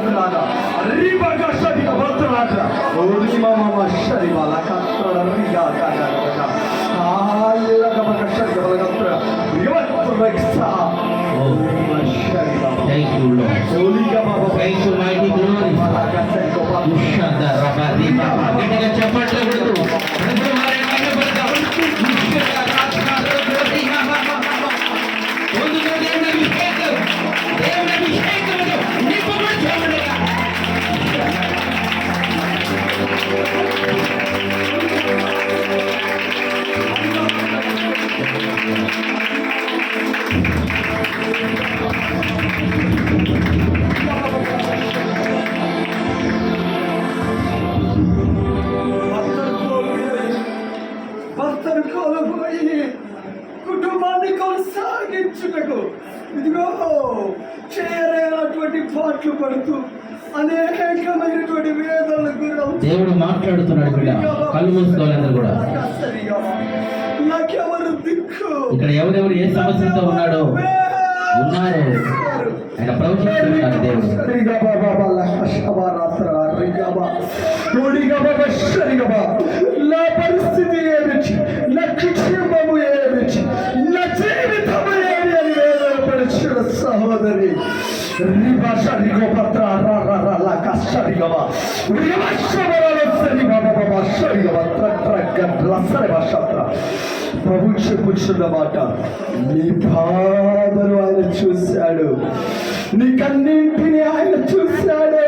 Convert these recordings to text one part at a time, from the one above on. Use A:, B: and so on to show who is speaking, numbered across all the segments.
A: wadulada riba gashadika wadulada urima mama shariba la riga kada kada ayira kama gashadika la reksa
B: Thank you, Lord. Thank you, mighty glory. Ushada Rabadi Baba.
A: Give a chapter.
B: ఇక్కడ ఎవరెవరు ఏ సమస్యతో ఉన్నాడో ఉన్నారు. ఆయన ప్రవచిస్తున్నాడు దేవుడు.
A: నా పరిస్థితి ఏమిటి నా కుటుంబము ఏమిటి నా జీవితము ఏమి అని వేదపరిచిన సహోదరి రిబా సరిగా పత్ర రా రా రా లా కషరిగా బా సరిగా ప్రభు చెప్పుచున్న మాట నీ బాధను ఆయన చూశాడు నీ కన్నింటిని ఆయన చూశాడు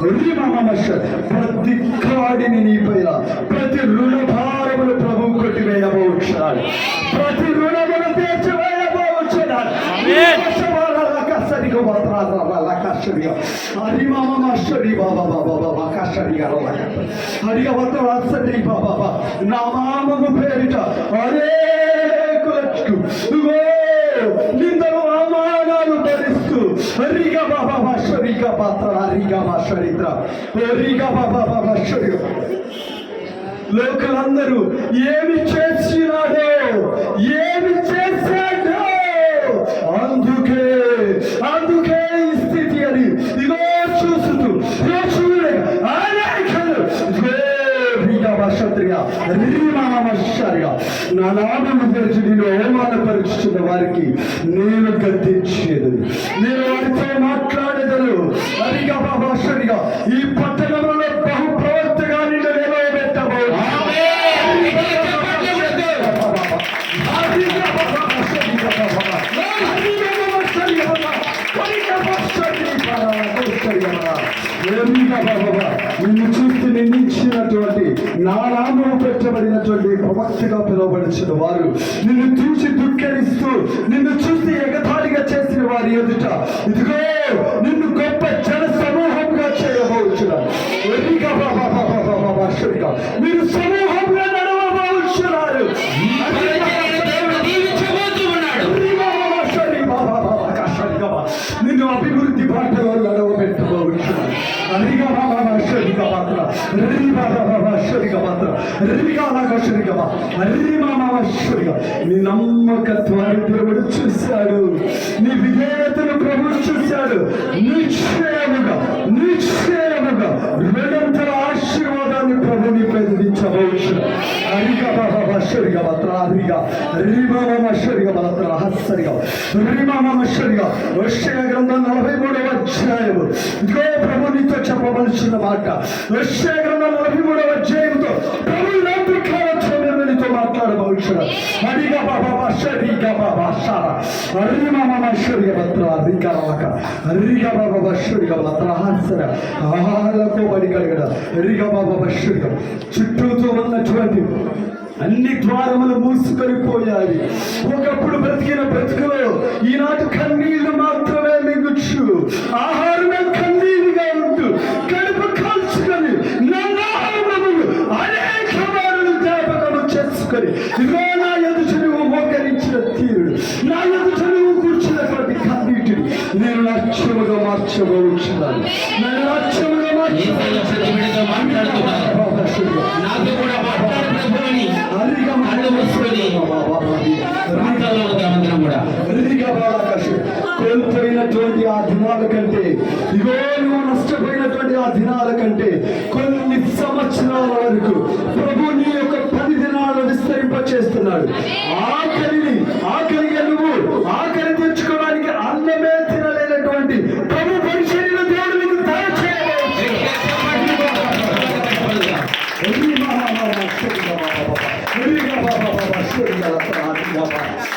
A: భాషగా రీమా మమష ప్రతి కాడిని నీపైన ప్రతి రుణ భారములు ప్రభు కొట్టివేయబోచున్నాడు ప్రతి రుణములు తీర్చివేయబోచున్నాడు సరిగా లకాశరిగా హరి మామ మాస్టరి బాబా బాబా బాబా కాశరిగా హరిగా వద్ద సరి బాబా బా నా మామము పేరిట అనేకులకు మాస్టరిగా పాత్ర హరిగా మాస్టరిత్ర హరిగా బాబా బాబా లోకలందరూ ఏమి చేసినాడో ఏమి చేశాడో అందుకే అందుకే ఈ స్థితి అని ఇదో చూస్తూ నా నామము తెరిచి నేను అవమానపరుచుతున్న వారికి నేను గద్దించేది నేను వారితో మాట్లాడు అరిగా భాషరిగా ఈ పట్టణంలో బహు ప్రవర్తగా నిన్ను నిలవబెట్టబోదు నిన్ను చూసి నిందించినటువంటి నా నామం పెట్టబడినటువంటి ప్రవక్తగా పిలువబడిన వారు నిన్ను చూసి దుఃఖరిస్తూ నిన్ను చూసి ఎగతాళిగా చేసిన వారి ఎదుట ఇదిగో గొప్ప జన సమూహంగా చేయబోచున్నారు మీరు సమూహంగా నడవబోచున్నారు నిన్ను అభివృద్ధి బాటలో నడవబెట్టబోచున్నాను అరిగా బాబా శరిగా మాత్ర రీ బాబా బాబా శరిగా మాత్ర రిగా లాగా శరిగా అరి మామా శరిగా నీ నమ్మకత్వాన్ని దేవుడు చూశాడు నీ చూశాడు నిశ్చయముగా నిశ్చయముగా రెండంతల ఆశీర్వాదాన్ని ప్రభు నీపై దించవచ్చు అరిగా బాబా శరిగా మాత్ర అరిగా. రీమా మామ శరిగా మాత్ర గ్రంథం నలభై మూడవ అధ్యాయము. ఇదిగో ప్రభు నీతో చెప్పవలసిన మాట. గ్రంథం నలభై మూడవ అధ్యాయంతో ప్రభు నా దుఃఖాలతో షార అరిమా మామ షరిగా భద్ర అరిగా బాక అరిగా బాబా బషుడిగా భద్ర హాసర ఆహాలకు బడి బాబా బషుడిగా చుట్టూతో ఉన్నటువంటి అన్ని ద్వారములు మూసుకొని పోయాయి ఒకప్పుడు బ్రతికిన బ్రతుకులో ఈనాటి కన్నీళ్ళు మాత్రమే మిగుచ్చు. ఆహారమే yaşa.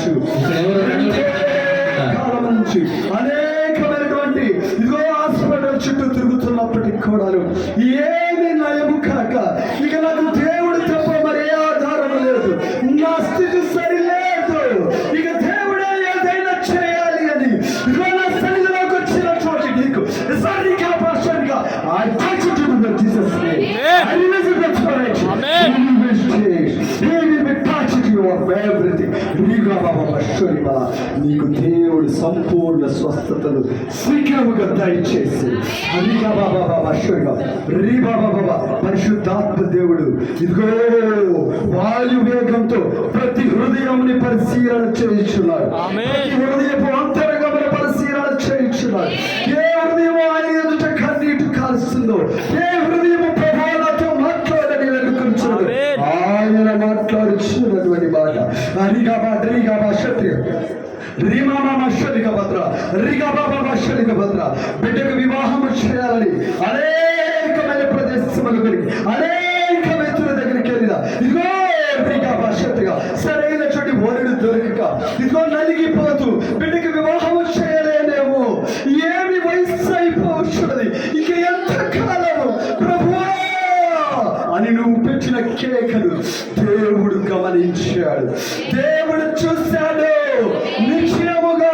A: బాధపడచ్చు
B: ఇక్కడ ఎవరు నడుము
A: కాలం నీకు దేవుడు సంపూర్ణ స్వస్థతలు శీఘ్రముగా దయచేసి. రీగా బాబా బాబా బశ్వరిగా రీ బాబా బాబా పరిశుద్ధాత్మ దేవుడు. ఇదిగో వాయు వేగంతో ప్రతి హృదయంని పరిశీలన చేయించున్నాడు. ప్రతి హృదయపు అంతరంగముల పరిశీలన చేయించున్నాడు. ఏ హృదయం ఆయన ఎదుట కన్నీటి కాల్స్తుందో ఏ భద్ర. బిడ్డకు వివాహం చేయాలని అనేకమైన ప్రదేశములకు అనేక వ్యక్తుల దగ్గరికి వెళ్ళిన. ఇదిగో రిగా సరైన చోటి వరుడు దొరకక. ఇదిగో నలిగిపోతూ బిడ్డకి వివాహం చేయలేనేమో. ఏమి వయస్సు అయిపోతున్నది ఇక ఎంత కాలము ప్రభువా! అని నువ్వు పెట్టిన కేకలు దేవుడు గమనించాడు. దేవుడు చూశాడు. నిశ్చయముగా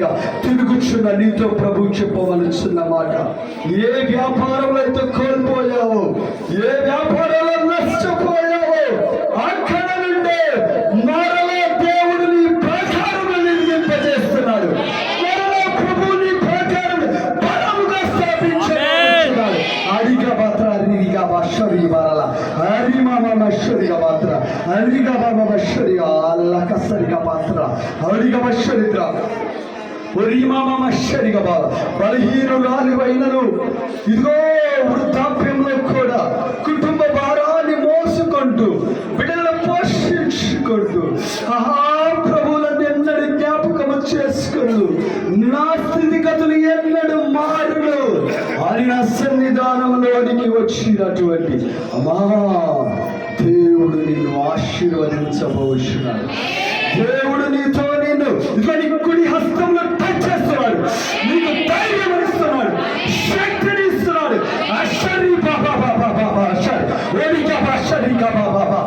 A: బషరిగా తిరుగుచున్న నీతో ప్రభు చెప్పవలసిన మాట. ఏ వ్యాపారంలో అయితే కోల్పోయావో ఏ వ్యాపారంలో నష్టపోయావో అక్కడ నుండే మరలా దేవుడు నీ ప్రకారం నిర్మింపజేస్తున్నాడు. మరలా ప్రభు నీ ప్రకారం బలముగా స్థాపించాడు అడిగా మాత్ర అరిగా మశ్వరి బరల హరి మామ మశ్వరిగా మాత్ర అరిగా మామ మశ్వరిగా అల్ల మాత్ర. అడిగా మశ్వరిద్ర ఒరిమామశ్చరిగా బలహీనురాలివైనను. ఇదిగో వృద్ధాప్యంలో కూడా కుటుంబ భారాన్ని మోసుకుంటూ బిడ్డలను పోషించుకుంటూ ఆహా ప్రభువులను ఎన్నడు జ్ఞాపకము చేసుకుంటూ నా స్థితిగతులు ఎన్నడు మారుడు అని నా సన్నిధానంలోనికి వచ్చినటువంటి అమ్మా దేవుడు నిన్ను ఆశీర్వదించబోతున్నాడు దేవుడు నీతో నిన్ను ఇదిగో కుడి హస్తంలో Niko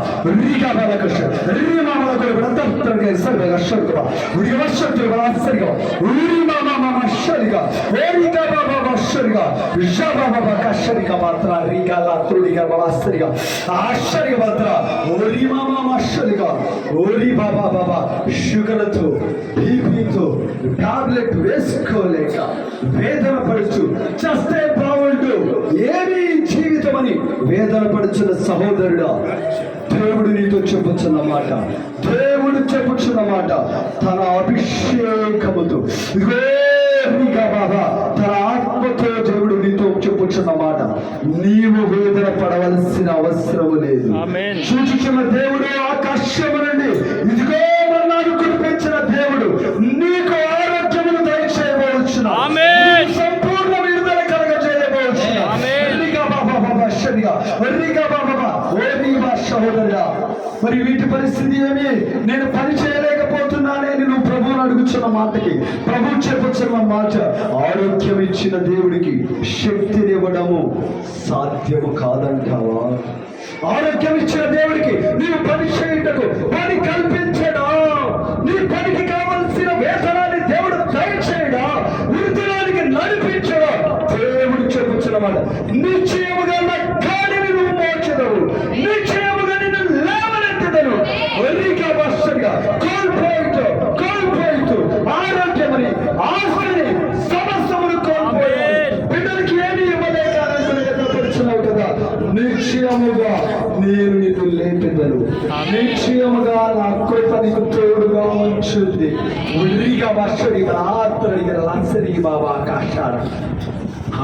A: బాబా బాబా రీకా బాబా కృష్ణ రీ మామల కొరకు రత్తత్రంగా సర్వ అశ్వరిగా ఉడి అశ్వరిగా అశ్వరిగా ఉడి మామా మామ అశ్వరిగా ఓడికా బాబా అశ్వరిగా షబా బాబా కశ్వరిగా మాత్ర రీకా లా తుడిగా బాబా అశ్వరిగా ఆశ్చర్య మాత్ర ఓరి మామా అశ్వరిగా ఓరి బాబా బాబా షుగర్తో బీపీతో టాబ్లెట్ వేసుకోలేక వేదన పడుచు చస్తే బాగుండు ఏమి జీవితం అని వేదన పడుచున్న సహోదరుడా దేవుడు నీతో చెప్పుచున్న మాట. దేవుడు చెప్పుచున్న మాట. తన అభిషేకముతో. బాబా తన ఆత్మతో దేవుడు నీతో చెప్పుచున్న మాట. నీవు వేదన పడవలసిన అవసరము లేదు. చూచుచున్న దేవుడు ఆకాశము నుండి ఇదిగో మన్నాడు కురిపించిన దేవుడు నీకు ఆరోగ్యమును దయచేయబోచున్న
C: ఆమేన్.
A: సంపూర్ణ విడుదల కలగజేయబోచున్న
C: ఆమేన్.
A: ఒరిగా బాబా బాబా శరిగా ఒరిగా బాబా బాబా ఓరి మా సహోదరుడా మరి వీటి పరిస్థితి ఏమి నేను పని చేయలేకపోతున్నానని నువ్వు ప్రభువుని అడుగుచున్న మాటకి ప్రభు మాట ఆరోగ్యం ఇచ్చిన దేవుడికి శక్తినివ్వడము సాధ్యము కాదంటావా? ఆరోగ్యం ఇచ్చిన దేవుడికి నీవు పని చేయుటకు పని కల్పించడా? నీ పనికి కావలసిన వేతనాన్ని దేవుడు దయచేయడా? వృద్ధురానికి నడిపించడా? దేవుడు చెప్పుచున్న మాట நிச்சயமாக அக்குறைப்பதிக்குற்றோடு சொல்லி உள்ளிகா வர்ஷரிகள் ஆத்தரிகள் அசரிகமாவா காட்டாரம்